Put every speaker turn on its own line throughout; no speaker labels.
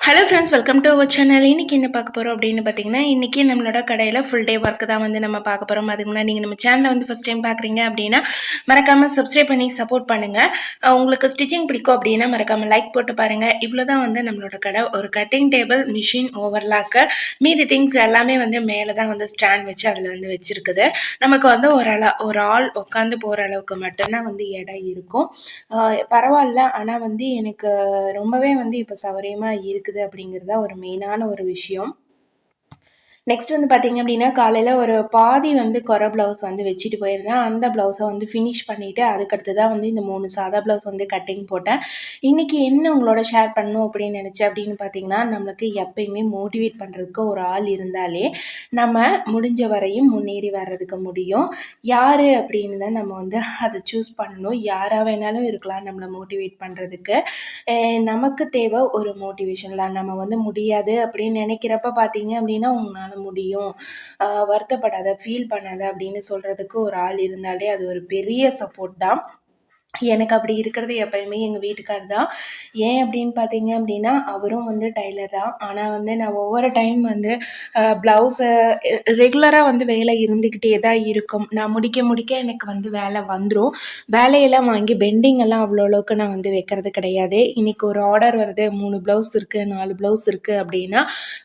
Hello friends welcome to our channel இன்றைக்கி என்ன பார்க்க போகிறோம் அப்படின்னு பார்த்தீங்கன்னா இன்றைக்கி நம்மளோட கடையில் ஃபுல் டே ஒர்க் தான் வந்து நம்ம பார்க்க போகிறோம் அதுக்கு முன்னாடி நீங்கள் நம்ம சேனலை வந்து ஃபஸ்ட் டைம் பார்க்குறீங்க அப்படின்னா மறக்காமல் சப்ஸ்கிரைப் பண்ணி சப்போர்ட் பண்ணுங்கள் உங்களுக்கு ஸ்டிச்சிங் பிடிக்கும் அப்படின்னா மறக்காமல் லைக் போட்டு பாருங்கள் இவ்வளோ தான் வந்து நம்மளோட கடை. ஒரு கட்டிங் டேபிள் மிஷின் ஓவர்லாக்கு மீதி திங்ஸ் எல்லாமே வந்து மேலே தான் வந்து ஸ்டாண்ட் வச்சு அதில் வந்து வச்சுருக்குது. நமக்கு வந்து ஒரு அள ஒரு ஆள் உட்காந்து போகிற அளவுக்கு மட்டும்தான் வந்து இடம் இருக்கும். பரவாயில்ல. ஆனால் வந்து எனக்கு ரொம்பவே வந்து இப்போ சௌகரியமாக இருக்குது அப்படிங்கிறது தான் ஒரு மெயினான ஒரு விஷயம். நெக்ஸ்ட் வந்து பார்த்தீங்க அப்படின்னா காலையில் ஒரு பாதி வந்து குறை ப்ளவுஸ் வந்து வச்சுட்டு போயிருந்தேன். அந்த ப்ளவுஸை வந்து ஃபினிஷ் பண்ணிவிட்டு அதுக்கடுத்து தான் வந்து இந்த மூணு சாதா ப்ளவுஸ் வந்து கட்டிங் போட்டேன். இன்றைக்கி என்ன உங்களோட ஷேர் பண்ணணும் அப்படின்னு நினச்சேன் அப்படின்னு பார்த்தீங்கன்னா நம்மளுக்கு எப்பயுமே மோட்டிவேட் பண்ணுறதுக்கு ஒரு ஆள் இருந்தாலே நம்ம முடிஞ்ச வரையும் முன்னேறி வர்றதுக்கு முடியும். யார் அப்படின்னு தான் நம்ம வந்து அதை சூஸ் பண்ணணும். யாராக வேணாலும் இருக்கலாம் நம்மளை மோட்டிவேட் பண்ணுறதுக்கு நமக்கு தேவை ஒரு மோட்டிவேஷன் தான் நம்ம வந்து முடியாது அப்படின்னு நினைக்கிறப்ப பார்த்தீங்க அப்படின்னா உங்களால் முடியும். வருத்தப்படாத ஃபீல் பண்ணாத அப்படின்னு சொல்கிறதுக்கு ஒரு ஆள் இருந்தாலே அது ஒரு பெரிய சப்போர்ட் தான். எனக்கு அப்படி இருக்கிறது எப்பயுமே எங்கள் வீட்டுக்கார் தான். ஏன் அப்படின்னு பார்த்தீங்க அப்படின்னா அவரும் வந்து டைலர் தான். ஆனால் வந்து நான் ஒவ்வொரு டைம் வந்து ப்ளவுஸை ரெகுலராக வந்து வேலை இருந்துக்கிட்டே தான் இருக்கும். நான் முடிக்க முடிக்க எனக்கு வந்து வேலை வந்துடும் வேலையெல்லாம் வாங்கி பெண்டிங் எல்லாம் அவ்வளோ அளவுக்கு நான் வந்து வைக்கிறது கிடையாது. இன்றைக்கி ஒரு ஆர்டர் வருது மூணு ப்ளவுஸ் இருக்குது நாலு ப்ளவுஸ் இருக்குது அப்படின்னா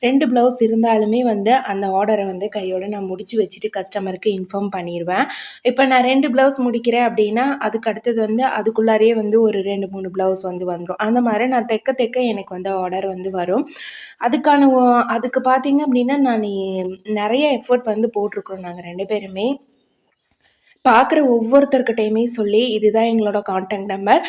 ரெண்டு ப்ளவுஸ் இருந்தாலுமே வந்து அந்த ஆர்டரை வந்து கையோடு நான் முடித்து வச்சுட்டு கஸ்டமருக்கு இன்ஃபார்ம் பண்ணிடுவேன் இப்போ நான் ரெண்டு ப்ளவுஸ் முடிக்கிறேன் அப்படின்னா அதுக்கு அடுத்தது வந்து வந்து அதுக்குள்ளாரையே வந்து ஒரு ரெண்டு மூணு ப்ளவுஸ் வந்து வந்துடும் அந்த மாதிரி நான் தைக்க தைக்க எனக்கு வந்து ஆர்டர் வந்து வரும். அதுக்கான அதுக்கு பார்த்தீங்க அப்படின்னா நான் நிறைய எஃபர்ட் வந்து போட்டிருக்கிறோம் நாங்கள் ரெண்டு பேருமே. பார்க்குற ஒவ்வொருத்தர்கிட்டையுமே சொல்லி இதுதான் எங்களோட காண்டாக்ட் நம்பர்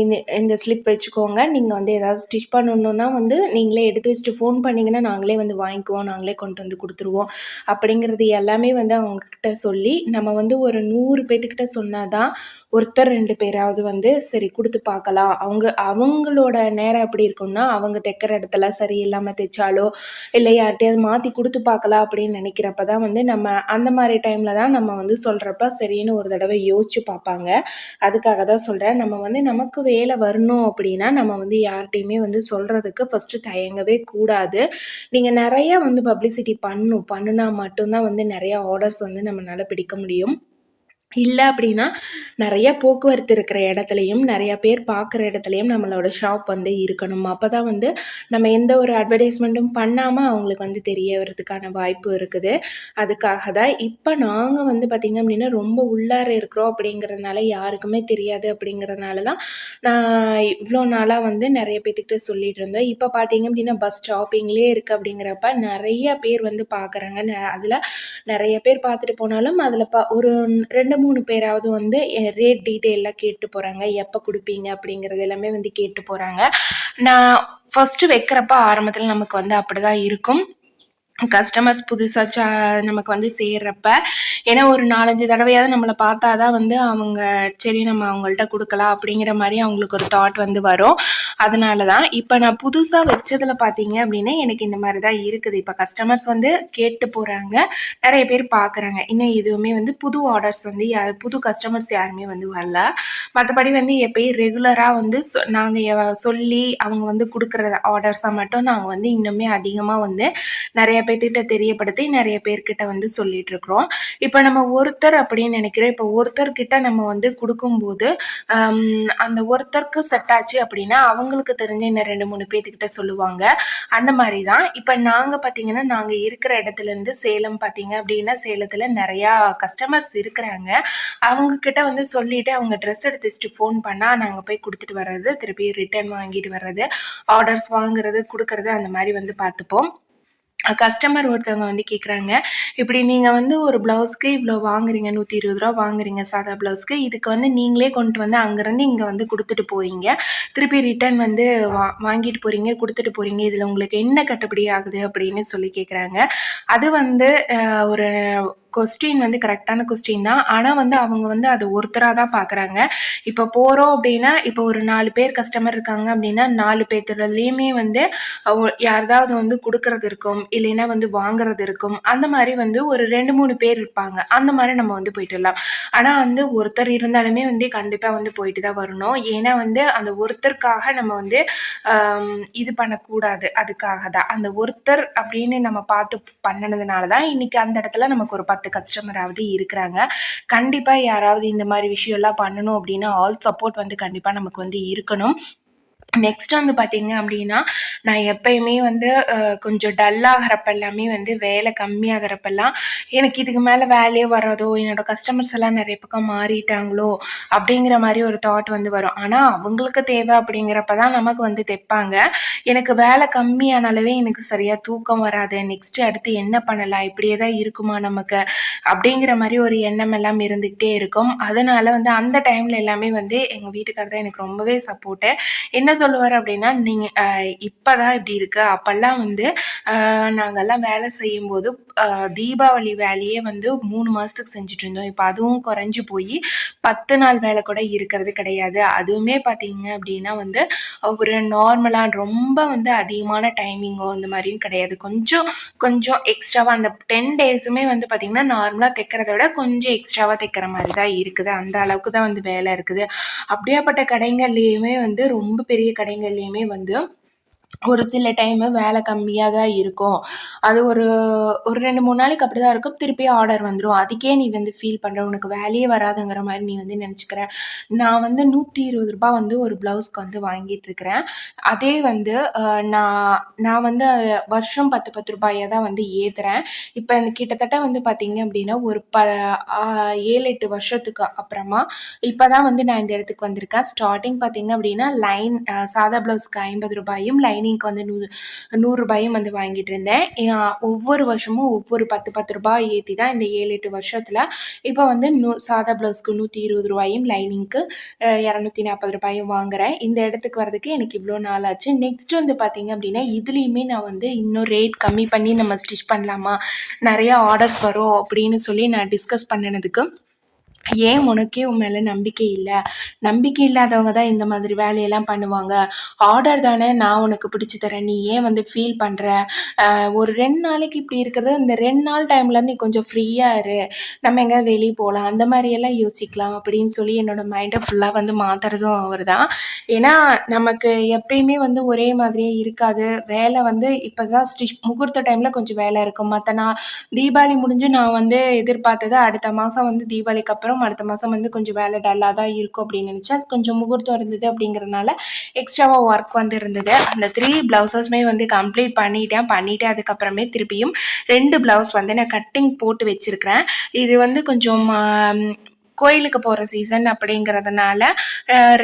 இந்த இந்த ஸ்லிப் வச்சுக்கோங்க. நீங்கள் வந்து ஏதாவது ஸ்டிச் பண்ணணுன்னா வந்து நீங்களே எடுத்து வச்சுட்டு ஃபோன் பண்ணிங்கன்னா நாங்களே வந்து வாங்கிக்குவோம். நாங்களே கொண்டு வந்து கொடுத்துருவோம். அப்படிங்கிறது எல்லாமே வந்து அவங்கக்கிட்ட சொல்லி நம்ம வந்து ஒரு நூறு பேர்த்துக்கிட்ட சொன்னால் தான் ஒருத்தர் ரெண்டு பேராவது வந்து சரி கொடுத்து பார்க்கலாம். அவங்க அவங்களோட நேரம் எப்படி இருக்கும்னா அவங்க தைக்கிற இடத்துல சரியில்லாமல் தைச்சாலோ இல்லை யார்கிட்டயாவது மாற்றி கொடுத்து பார்க்கலாம் அப்படின்னு நினைக்கிறப்ப தான் வந்து நம்ம அந்த மாதிரி டைமில் தான் நம்ம வந்து சொல்கிறப்ப சரின்னு ஒரு தடவை யோசிச்சு பார்ப்பாங்க. அதுக்காக தான் சொல்கிறேன் நம்ம வந்து நமக்கு வேலை வரணும் அப்படின்னா நம்ம வந்து யார்கிட்டையுமே வந்து சொல்கிறதுக்கு ஃபஸ்ட்டு தயங்கவே கூடாது. நீங்கள் நிறைய வந்து பப்ளிசிட்டி பண்ணும் பண்ணுனா மட்டும்தான் வந்து நிறையா ஆர்டர்ஸ் வந்து நம்மளால் பிடிக்க முடியும். இல்லை அப்படின்னா நிறைய போக்குவரத்து இருக்கிற இடத்துலையும் நிறைய பேர் பார்க்குற இடத்துலையும் நம்மளோட ஷாப் வந்து இருக்கணும். அப்போ தான் வந்து நம்ம எந்த ஒரு அட்வர்டைஸ்மெண்ட்டும் பண்ணாமல் அவங்களுக்கு வந்து தெரிய வரதுக்கான வாய்ப்பு இருக்குது. அதுக்காக தான் இப்போ நாங்கள் வந்து பார்த்திங்க அப்படின்னா ரொம்ப உள்ளார இருக்கிறோம் அப்படிங்கிறதுனால யாருக்குமே தெரியாது அப்படிங்கிறதுனால தான் நான் இவ்வளோ நாளாக வந்து நிறைய பேர்த்துக்கிட்ட சொல்லிட்டு இருந்தோம் இப்போ பார்த்தீங்க அப்படின்னா பஸ் ஸ்டாப்பிங்லேயே இருக்குது அப்படிங்கிறப்ப நிறைய பேர் வந்து பார்க்குறாங்க. அதில் நிறைய பேர் பார்த்துட்டு போனாலும் அதில் பா ஒரு ரெண்டு மூணு பேராவது வந்து ரேட் டீட்டெயிலாக கேட்டு போகிறாங்க எப்போ கொடுப்பீங்க அப்படிங்கிறது எல்லாமே வந்து கேட்டு போகிறாங்க நான் ஃபஸ்ட்டு வைக்கிறப்ப ஆரம்பத்தில் நமக்கு வந்து அப்படி தான் இருக்கும். கஸ்டமர்ஸ் புதுசாக சா நமக்கு வந்து சேர்றப்ப ஏன்னா ஒரு நாலஞ்சு தடவையாவது நம்மளை பார்த்தா தான் வந்து அவங்க சரி நம்ம அவங்கள்ட்ட கொடுக்கலாம் அப்படிங்கிற மாதிரி அவங்களுக்கு ஒரு தாட் வந்து வரும். அதனால தான் இப்போ நான் புதுசாக வச்சதில் பார்த்தீங்க அப்படின்னா எனக்கு இந்த மாதிரி தான் இருக்குது. இப்போ கஸ்டமர்ஸ் வந்து கேட்டு போகிறாங்க நிறைய பேர் பார்க்குறாங்க. இன்னும் எதுவுமே வந்து புது ஆர்டர்ஸ் வந்து யார் புது கஸ்டமர்ஸ் யாருமே வந்து வரல. மற்றபடி வந்து எப்பயும் ரெகுலராக வந்து நாங்கள் சொல்லி அவங்க வந்து கொடுக்குற ஆர்டர்ஸை மட்டும் நாங்கள் வந்து இன்னுமே அதிகமாக வந்து நிறைய பேர்த்திட்ட தெரியப்படுத்தி நிறைய பேர்கிட்ட வந்து சொல்லிட்டு இருக்கிறோம் இப்போ நம்ம ஒருத்தர் அப்படின்னு நினைக்கிறோம். இப்போ ஒருத்தர்கிட்ட நம்ம வந்து கொடுக்கும்போது அந்த ஒருத்தருக்கு செட் ஆச்சு அப்படின்னா அவங்களுக்கு தெரிஞ்ச இன்னும் ரெண்டு மூணு பேர்த்துக்கிட்ட சொல்லுவாங்க. அந்த மாதிரி தான் இப்போ நாங்கள் பார்த்தீங்கன்னா நாங்கள் இருக்கிற இடத்துலேருந்து சேலம் பார்த்தீங்க அப்படின்னா சேலத்தில் நிறையா கஸ்டமர்ஸ் இருக்கிறாங்க. அவங்க கிட்ட வந்து சொல்லிட்டு அவங்க ட்ரெஸ் எடுத்து வச்சுட்டு ஃபோன் பண்ணால் நாங்கள் போய் கொடுத்துட்டு வர்றது திருப்பி ரிட்டர்ன் வாங்கிட்டு வர்றது ஆர்டர்ஸ் வாங்குறது கொடுக்கறது அந்த மாதிரி வந்து பார்த்துப்போம் கஸ்டமர் ஒருத்தவங்க வந்து கேட்குறாங்க இப்படி நீங்கள் வந்து ஒரு ப்ளவுஸ்க்கு இவ்வளோ வாங்குறீங்க நூற்றி இருபது ரூபா வாங்குறீங்க சாதா ப்ளவுஸ்க்கு இதுக்கு வந்து நீங்களே கொண்டு வந்து அங்கேருந்து இங்கே வந்து கொடுத்துட்டு போகிறீங்க திருப்பி ரிட்டர்ன் வந்து வா வாங்கிட்டு போகிறீங்க கொடுத்துட்டு போகிறீங்க இதில் உங்களுக்கு என்ன கட்டுப்படி ஆகுது அப்படின்னு சொல்லி கேட்குறாங்க அது வந்து ஒரு கொஸ்டின் வந்து கரெக்டான கொஸ்டின் தான். ஆனால் வந்து அவங்க வந்து அதை ஒருத்தராக தான் பார்க்குறாங்க இப்போ போகிறோம் அப்படின்னா இப்போ ஒரு நாலு பேர் கஸ்டமர் இருக்காங்க அப்படின்னா நாலு பேர்த்துலேயுமே வந்து அவ- யாராவது வந்து கொடுக்கறது இருக்கும் இல்லைன்னா வந்து வாங்குறது இருக்கும். அந்த மாதிரி வந்து ஒரு ரெண்டு மூணு பேர் இருப்பாங்க. அந்த மாதிரி நம்ம வந்து போயிட்டுலாம் ஆனால் வந்து ஒருத்தர் இருந்தாலுமே வந்து கண்டிப்பாக வந்து போயிட்டு தான் வரணும். ஏன்னா வந்து அந்த ஒருத்தருக்காக நம்ம வந்து இது பண்ணக்கூடாது. அதுக்காக தான். அந்த ஒருத்தர் அப்படின்னு நம்ம பார்த்து பண்ணினதுனால தான் இன்னைக்கு அந்த இடத்துல நமக்கு ஒரு பத்து கஸ்டமராவது இருக்கிறாங்க. கண்டிப்பாக யாராவது இந்த மாதிரி விஷயம்லாம் பண்ணணும் அப்படின்னா ஆல் சப்போர்ட் வந்து கண்டிப்பாக நமக்கு வந்து இருக்கணும். நெக்ஸ்ட் வந்து பார்த்தீங்க அப்படின்னா நான் எப்பயுமே வந்து கொஞ்சம் டல்லாகிறப்ப எல்லாமே வந்து வேலை கம்மியாகிறப்பெல்லாம் எனக்கு இதுக்கு மேலே வேலையே வராதோ என்னோட கஸ்டமர்ஸ் எல்லாம் நிறைய பக்கம் மாறிட்டாங்களோ அப்படிங்கிற மாதிரி ஒரு தாட் வந்து வரும். ஆனால் அவங்களுக்கு தேவை அப்படிங்கிறப்ப தான் நமக்கு வந்து தைப்பாங்க. எனக்கு வேலை கம்மியானாலவே எனக்கு சரியாக தூக்கம் வராது. நெக்ஸ்ட் அடுத்து என்ன பண்ணலாம்? இப்படியே தான் இருக்குமா நமக்கு? அப்படிங்கிற மாதிரி ஒரு எண்ணம் எல்லாம் இருந்துக்கிட்டே இருக்கும். அதனால வந்து அந்த டைமில் எல்லாமே வந்து எங்கள் வீட்டுக்காரர் தான் எனக்கு ரொம்பவே சப்போர்ட்டு என்ன சொல்லுவார் அப்படின்னா நீங்கள் இப்போ தான் இப்படி இருக்குது அப்போல்லாம் வந்து நாங்கள்லாம் வேலை செய்யும்போது தீபாவளி வேலையே வந்து மூணு மாதத்துக்கு செஞ்சுட்டு இருந்தோம். இப்போ அதுவும் குறைஞ்சி போய் பத்து நாள் வேலை கூட இருக்கிறது கிடையாது. அதுவுமே பார்த்தீங்க அப்படின்னா வந்து ஒரு நார்மலாக ரொம்ப வந்து அதிகமான டைமிங்கோ அந்த மாதிரியும் கிடையாது. கொஞ்சம் கொஞ்சம் எக்ஸ்ட்ராவாக அந்த டென் டேஸுமே வந்து பார்த்திங்கன்னா நார்மலாக தைக்கிறத விட கொஞ்சம் எக்ஸ்ட்ராவாக தைக்கிற மாதிரி தான் இருக்குது. அந்த அளவுக்கு தான் வந்து வேலை இருக்குது. அப்படியாப்பட்ட கடைங்கள்லேயுமே வந்து ரொம்ப பெரிய கடைங்கள்லேயுமே வந்து ஒரு சில டைமு வேலை கம்மியாக தான் இருக்கும். அது ஒரு ஒரு ரெண்டு மூணு நாளைக்கு அப்படி தான் இருக்கும். திருப்பி ஆர்டர் வந்துடும் அதுக்கே நீ வந்து ஃபீல் பண்ணுற உனக்கு வேலையே வராதுங்கிற மாதிரி நீ வந்து நினச்சிக்கிற. நான் வந்து நூற்றி இருபது ரூபாய் வந்து ஒரு ப்ளவுஸ்க்கு வந்து வாங்கிட்டு இருக்கிறேன். அதே வந்து நான் நான் வந்து வருஷம் பத்து பத்து ரூபாயை தான் வந்து ஏற்றுறேன் இப்போ இந்த கிட்டத்தட்ட வந்து பார்த்தீங்க அப்படின்னா ஒரு ப ஏழு எட்டு வருஷத்துக்கு அப்புறமா இப்போ தான் வந்து நான் இந்த இடத்துக்கு வந்திருக்கேன். ஸ்டார்டிங் பார்த்தீங்க அப்படின்னா லைன் சாதா ப்ளவுஸ்க்கு ஐம்பது ரூபாயும் ட்ரைனிங்க்கு வந்து நூ நூறுரூபாயும் வந்து வாங்கிட்டு இருந்தேன். ஒவ்வொரு வருஷமும் ஒவ்வொரு பத்து பத்து ரூபாய் ஏற்றி தான் இந்த ஏழு எட்டு வருஷத்தில் இப்போ வந்து நூ சாதா ப்ளவுஸ்க்கு நூற்றி இருபது ரூபாயும் லைனிங்க்கு இரநூத்தி நாற்பது ரூபாயும் வாங்குறேன். இந்த இடத்துக்கு வரதுக்கு எனக்கு இவ்வளோ நாள் ஆச்சு. நெக்ஸ்ட் வந்து பார்த்தீங்க அப்படின்னா இதுலேயுமே நான் வந்து இன்னும் ரேட் கம்மி பண்ணி நம்ம ஸ்டிச் பண்ணலாமா? நிறையா ஆர்டர்ஸ் வரும் அப்படின்னு சொல்லி நான் டிஸ்கஸ் பண்ணினதுக்கு ஏன் உனக்கே உன் மேலே நம்பிக்கை இல்லை? நம்பிக்கை இல்லாதவங்க தான் இந்த மாதிரி வேலையெல்லாம் பண்ணுவாங்க. ஆர்டர் தானே நான் உனக்கு பிடிச்சி தரேன். நீ ஏன் வந்து ஃபீல் பண்ணுற ஒரு ரெண்டு நாளைக்கு இப்படி இருக்கிறது இந்த ரெண்டு நாள் டைமில் நீ கொஞ்சம் ஃப்ரீயாக இரு. நம்ம எங்கேயாவது வெளியே போகலாம் அந்த மாதிரியெல்லாம் யோசிக்கலாம் அப்படின்னு சொல்லி என்னோடய மைண்டை ஃபுல்லாக வந்து மாற்றுறதும் அவர் தான் ஏன்னா நமக்கு எப்பயுமே வந்து ஒரே மாதிரியே இருக்காது. வேலை வந்து இப்போ தான் ஸ்டிச் முகூர்த்த டைமில் கொஞ்சம் வேலை இருக்கும். மற்ற நான் தீபாவளி முடிஞ்சு நான் வந்து எதிர்பார்த்தது அடுத்த மாதம் வந்து தீபாவளிக்கு அப்புறம் அடுத்த மாதம் வந்து கொஞ்சம் வேலை டல்லாக தான் இருக்கும் அப்படின்னு நினச்சேன். கொஞ்சம் முகூர்த்தம் இருந்தது அப்படிங்கிறனால எக்ஸ்ட்ராவாக ஒர்க் வந்து இருந்தது அந்த த்ரீ ப்ளவுசஸுமே வந்து கம்ப்ளீட் பண்ணிட்டேன். பண்ணிவிட்டு அதுக்கப்புறமே திருப்பியும் ரெண்டு ப்ளவுஸ் வந்து நான் கட்டிங் போட்டு வச்சுருக்கிறேன். இது வந்து கொஞ்சம் கோயிலுக்கு போகிற சீசன் அப்படிங்கிறதுனால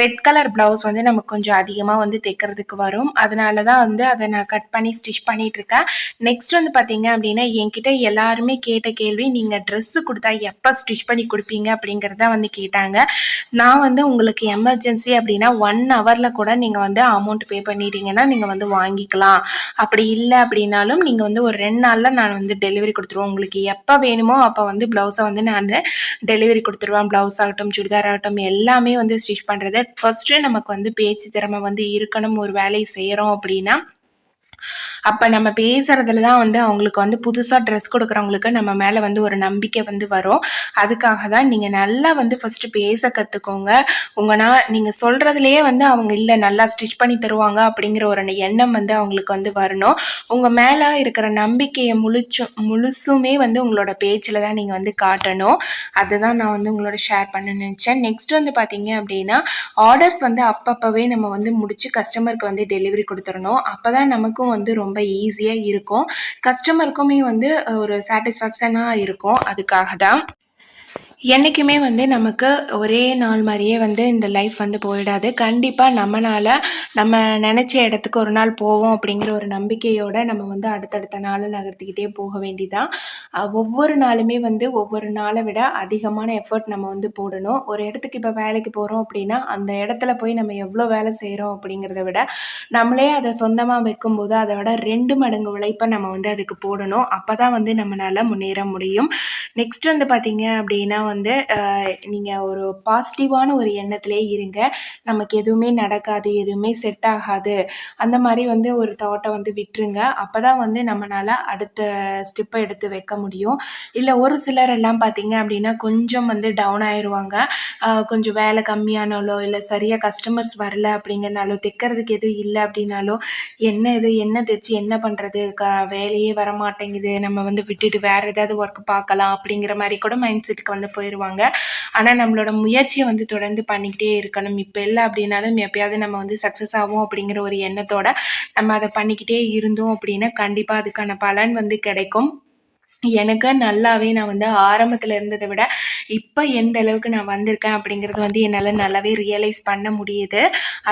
ரெட் கலர் ப்ளவுஸ் வந்து நமக்கு கொஞ்சம் அதிகமாக வந்து தைக்கிறதுக்கு வரும். அதனால தான் வந்து அதை நான் கட் பண்ணி ஸ்டிச் பண்ணிகிட்ருக்கேன் நெக்ஸ்ட் வந்து பார்த்தீங்க அப்படின்னா என்கிட்ட எல்லாருமே கேட்ட கேள்வி நீங்கள் ட்ரெஸ்ஸு கொடுத்தா எப்போ ஸ்டிச் பண்ணி கொடுப்பீங்க அப்படிங்கிறத வந்து கேட்டாங்க. நான் வந்து உங்களுக்கு எமர்ஜென்சி அப்படின்னா ஒன் ஹவரில் கூட நீங்கள் வந்து அமௌண்ட் பே பண்ணிட்டீங்கன்னா நீங்கள் வந்து வாங்கிக்கலாம். அப்படி இல்லை அப்படின்னாலும் நீங்கள் வந்து ஒரு ரெண்டு நாளில் நான் வந்து டெலிவரி கொடுத்துருவோம் உங்களுக்கு எப்போ வேணுமோ அப்போ வந்து ப்ளவுஸை வந்து நான் டெலிவரி கொடுத்துருவேன். ப்ளவுஸ் ஆகட்டும் சுடிதார் ஆகட்டும் எல்லாமே வந்து ஸ்டிச் பண்ணுறது ஃபர்ஸ்ட்டு நமக்கு வந்து பேச்சு திறமை வந்து இருக்கணும் ஒரு வேலையை செய்கிறோம் அப்படின்னா அப்போ நம்ம பேசுகிறதுல தான் வந்து அவங்களுக்கு வந்து புதுசாக ட்ரெஸ் கொடுக்குறவங்களுக்கு நம்ம மேலே வந்து ஒரு நம்பிக்கை வந்து வரும். அதுக்காக தான் நீங்கள் நல்லா வந்து ஃபஸ்ட்டு பேச கற்றுக்கோங்க உங்கள் நான் நீங்கள் சொல்கிறதுலையே வந்து அவங்க இல்லை நல்லா ஸ்டிச் பண்ணி தருவாங்க அப்படிங்கிற ஒரு எண்ணம் வந்து அவங்களுக்கு வந்து வரணும். உங்கள் மேலே இருக்கிற நம்பிக்கையை முழுச்சும் முழுசுமே வந்து உங்களோட பேச்சில் தான் நீங்கள் வந்து காட்டணும். அதுதான் நான் வந்து உங்களோட ஷேர் பண்ண நினச்சேன். நெக்ஸ்ட் வந்து பார்த்தீங்க அப்படின்னா ஆர்டர்ஸ் வந்து அப்பப்போவே நம்ம வந்து முடித்து கஸ்டமருக்கு வந்து டெலிவரி கொடுத்துடணும். அப்போ தான் நமக்கும் வந்து ரொம்ப ஈஸியாக இருக்கும். கஸ்டமருக்குமே வந்து ஒரு சாட்டிஸ்ஃபேக்ஷனாக இருக்கும். அதுக்காக தான் என்றைக்குமே வந்து நமக்கு ஒரே நாள் மாதிரியே வந்து இந்த லைஃப் வந்து போயிடாது. கண்டிப்பாக நம்மளால் நம்ம நினச்ச இடத்துக்கு ஒரு நாள் போவோம் அப்படிங்கிற ஒரு நம்பிக்கையோடு நம்ம வந்து அடுத்தடுத்த நாள் நகர்த்திக்கிட்டே போக வேண்டிதான். ஒவ்வொரு நாளுமே வந்து ஒவ்வொரு நாளை விட அதிகமான எஃபர்ட் நம்ம வந்து போடணும். ஒரு இடத்துக்கு இப்போ வேலைக்கு போகிறோம் அப்படின்னா அந்த இடத்துல போய் நம்ம எவ்வளோ வேலை செய்கிறோம் அப்படிங்கிறத விட நம்மளே அதை சொந்தமாக வைக்கும்போது அதை விட ரெண்டு மடங்கு உழைப்பை நம்ம வந்து அதுக்கு போடணும். அப்போ தான் வந்து நம்மளால் முன்னேற முடியும். நெக்ஸ்ட் வந்து பார்த்திங்க அப்படின்னா வந்து நீங்கள் ஒரு பாசிட்டிவான ஒரு எண்ணத்திலே இருங்க. நமக்கு எதுவுமே நடக்காது எதுவுமே செட் ஆகாது. அந்த மாதிரி வந்து ஒரு தாட்டை வந்து விட்டுருங்க. அப்போ தான் வந்து நம்மளால் அடுத்த ஸ்டெப்பை எடுத்து வைக்க முடியும். இல்லை ஒரு சிலர் எல்லாம் பார்த்தீங்க அப்படின்னா கொஞ்சம் வந்து டவுன் ஆயிடுவாங்க கொஞ்சம் வேலை கம்மியானாலோ இல்லை சரியாக கஸ்டமர்ஸ் வரல அப்படிங்கிறனாலோ தைக்கிறதுக்கு எதுவும் இல்லை அப்படின்னாலோ என்ன இது என்ன தைச்சி என்ன பண்ணுறது க வேலையே வர மாட்டேங்குது நம்ம வந்து விட்டுட்டு வேறு ஏதாவது ஒர்க் பார்க்கலாம் அப்படிங்கிற மாதிரி கூட மைண்ட் செட்டுக்கு வந்து போயிடுவாங்க ஆனால் நம்மளோட முயற்சியை வந்து தொடர்ந்து பண்ணிக்கிட்டே இருக்கணும். இப்போ இல்லை அப்படின்னாலும் எப்பயாவது நம்ம வந்து சக்ஸஸ் ஆகும் அப்படிங்கிற ஒரு எண்ணத்தோட நம்ம அதை பண்ணிக்கிட்டே இருந்தோம் அப்படின்னா கண்டிப்பாக அதுக்கான பலன் வந்து கிடைக்கும். எனக்கு நல்லாவே நான் வந்து ஆரம்பத்தில் இருந்ததை விட இப்போ எந்த அளவுக்கு நான் வந்திருக்கேன் அப்படிங்கிறது வந்து என்னால் நல்லாவே ரியலைஸ் பண்ண முடியுது.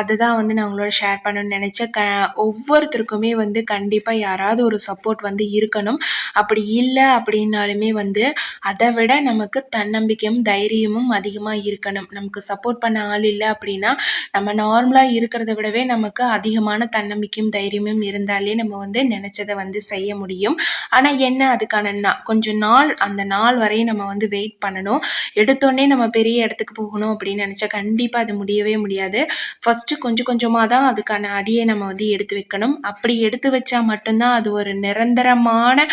அதுதான் வந்து நான் உங்களோட ஷேர் பண்ணணும்னு நினச்சேன். க ஒவ்வொருத்தருக்குமே வந்து கண்டிப்பாக யாராவது ஒரு சப்போர்ட் வந்து இருக்கணும். அப்படி இல்லை அப்படின்னாலுமே வந்து அதை விட நமக்கு தன்னம்பிக்கையும் தைரியமும் அதிகமாக இருக்கணும். நமக்கு சப்போர்ட் பண்ண ஆள் இல்லை அப்படின்னா நம்ம நார்மலாக இருக்கிறத விடவே நமக்கு அதிகமான தன்னம்பிக்கையும் தைரியமும் இருந்தாலே நம்ம வந்து நினச்சதை வந்து செய்ய முடியும். ஆனால் என்ன அதுக்கான நா கொஞ்சம் நாள் அந்த நாள் வரையும் நம்ம வந்து வெயிட் பண்ணணும். எடுத்தோடனே நம்ம பெரிய இடத்துக்கு போகணும் அப்படின்னு நினச்சா கண்டிப்பாக அது முடியவே முடியாது. ஃபஸ்ட்டு கொஞ்சம் கொஞ்சமாக தான் அதுக்கான அடியை நம்ம வந்து எடுத்து வைக்கணும். அப்படி எடுத்து வச்சா மட்டும்தான் அது ஒரு நிரந்தரமான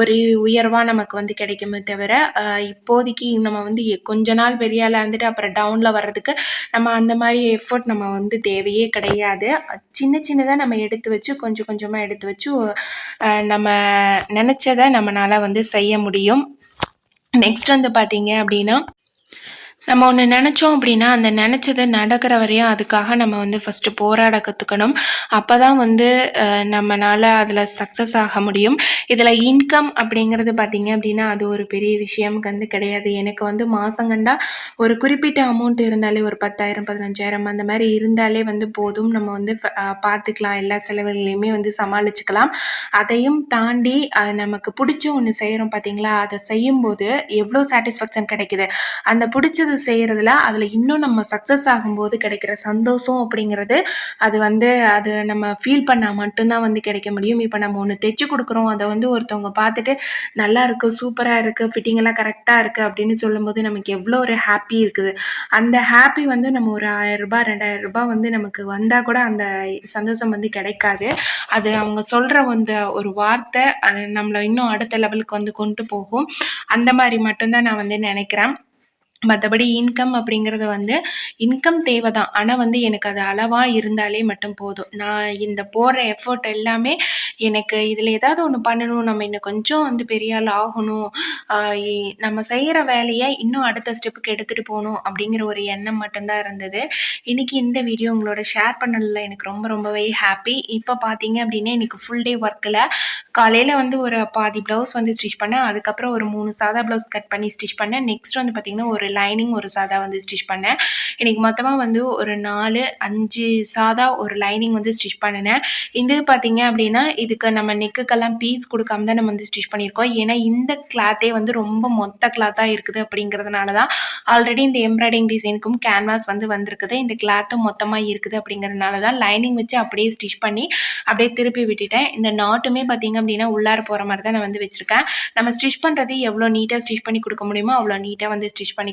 ஒரு உயர்வாக நமக்கு வந்து கிடைக்குமே தவிர இப்போதைக்கு நம்ம வந்து கொஞ்ச நாள் பெரிய ஆளாக இருந்துட்டு அப்புறம் டவுனில் வர்றதுக்கு நம்ம அந்த மாதிரி எஃபர்ட் நம்ம வந்து தேவையே கிடையாது. சின்ன சின்னதாக நம்ம எடுத்து வச்சு கொஞ்சம் கொஞ்சமாக எடுத்து வச்சு நம்ம நினச்சதை நம்மளால் வந்து வந்து செய்ய முடியும். நெக்ஸ்ட் வந்து பார்த்தீங்க அப்படின்னா நம்ம ஒன்று நினச்சோம் அப்படின்னா அந்த நினச்சது நடக்கிற வரையும் அதுக்காக நம்ம வந்து ஃபஸ்ட்டு போராட கற்றுக்கணும் அப்போ தான் வந்து நம்மளால் அதில் சக்ஸஸ் ஆக முடியும். இதில் இன்கம் அப்படிங்கிறது பார்த்திங்க அப்படின்னா அது ஒரு பெரிய விஷயம். வந்து கிடையாது. எனக்கு வந்து மாதங்கண்டா ஒரு குறிப்பிட்ட அமௌண்ட் இருந்தாலே ஒரு பத்தாயிரம் பதினஞ்சாயிரம் அந்த மாதிரி இருந்தாலே வந்து போதும். நம்ம வந்து பார்த்துக்கலாம் எல்லா செலவுகளையுமே வந்து சமாளிச்சுக்கலாம். அதையும் தாண்டி நமக்கு பிடிச்ச ஒன்று செய்கிறோம் பார்த்தீங்களா அதை செய்யும்போது எவ்வளோ சாட்டிஸ்ஃபேக்ஷன் கிடைக்குது? அந்த பிடிச்சது செய்கிறதுல அதில் இன்னும் நம்ம சக்ஸஸ் ஆகும்போது கிடைக்கிற சந்தோஷம் அப்படிங்கிறது அது வந்து அது நம்ம ஃபீல் பண்ணால் மட்டும்தான் வந்து கிடைக்க முடியும். இப்போ நம்ம ஒன்று தைச்சி கொடுக்குறோம் அதை வந்து ஒருத்தவங்க பார்த்துட்டு நல்லா இருக்குது சூப்பராக இருக்குது ஃபிட்டிங்கெல்லாம் கரெக்டாக இருக்குது அப்படின்னு சொல்லும்போது நமக்கு எவ்வளோ ஒரு ஹாப்பி இருக்குது. அந்த ஹாப்பி வந்து நம்ம ஒரு ஆயிரரூபா ரெண்டாயிரரூபா வந்து நமக்கு வந்தால் கூட அந்த சந்தோஷம் வந்து கிடைக்காது. அது அவங்க சொல்கிற அந்த ஒரு வார்த்தை அது நம்மளை இன்னும் அடுத்த லெவலுக்கு வந்து கொண்டு போகும். அந்த மாதிரி மட்டும்தான் நான் வந்து நினைக்கிறேன். மற்றபடி இன்கம் அப்படிங்கிறது வந்து இன்கம் தேவை தான் ஆனால் வந்து எனக்கு அது அளவாக இருந்தாலே மட்டும் போதும். நான் இந்த போடுற எஃபர்ட் எல்லாமே எனக்கு இதில் ஏதாவது ஒன்று பண்ணணும். நம்ம இன்னும் கொஞ்சம் வந்து பெரிய ஆள் ஆகணும். நம்ம செய்கிற வேலையை இன்னும் அடுத்த ஸ்டெப்புக்கு எடுத்துகிட்டு போகணும் அப்படிங்கிற ஒரு எண்ணம் மட்டும்தான் இருந்தது. இன்றைக்கி இந்த வீடியோ உங்களோட ஷேர் பண்ணதில் எனக்கு ரொம்ப ரொம்பவே ஹாப்பி இப்போ பார்த்தீங்க அப்படின்னா எனக்கு ஃபுல் டே ஒர்க்கில் காலையில் வந்து ஒரு பாதி ப்ளவுஸ் வந்து ஸ்டிச் பண்ணேன். அதுக்கப்புறம் ஒரு மூணு சாதா ப்ளவுஸ் கட் பண்ணி ஸ்டிச் பண்ணேன். நெக்ஸ்ட் வந்து பார்த்திங்கன்னா ஒரு லைனிங் ஒரு சாதா வந்து ஸ்டிச் பண்ணேன். இன்றைக்கி மொத்தமாக வந்து ஒரு நாலு அஞ்சு சாதா ஒரு லைனிங் வந்து ஸ்டிச் பண்ணினேன். இது பார்த்திங்க அப்படின்னா இதுக்கு நம்ம நெக்குக்கெல்லாம் பீஸ் கொடுக்காம தான் நம்ம வந்து ஸ்டிச் பண்ணியிருக்கோம். ஏன்னா இந்த கிளாத்தே வந்து ரொம்ப மொத்த கிளாத்தாக இருக்குது அப்படிங்கிறதுனால தான் ஆல்ரெடி இந்த எம்ப்ராய்டிங் டிசைனுக்கும் கேன்வாஸ் வந்து வந்திருக்குது. இந்த கிளாத்தும் மொத்தமாக இருக்குது அப்படிங்கிறதுனால தான் லைனிங் வச்சு அப்படியே ஸ்டிச் பண்ணி அப்படியே திருப்பி விட்டுட்டேன். இந்த நாட்டுமே பார்த்திங்க அப்படின்னா உள்ளார போகிற மாதிரி தான் நான் வந்து வச்சுருக்கேன். நம்ம ஸ்டிச் பண்ணுறது எவ்வளோ நீட்டாக ஸ்டிச் பண்ணி கொடுக்க முடியுமோ அவ்வளோ நீட்டாக வந்து ஸ்டிச் பண்ணி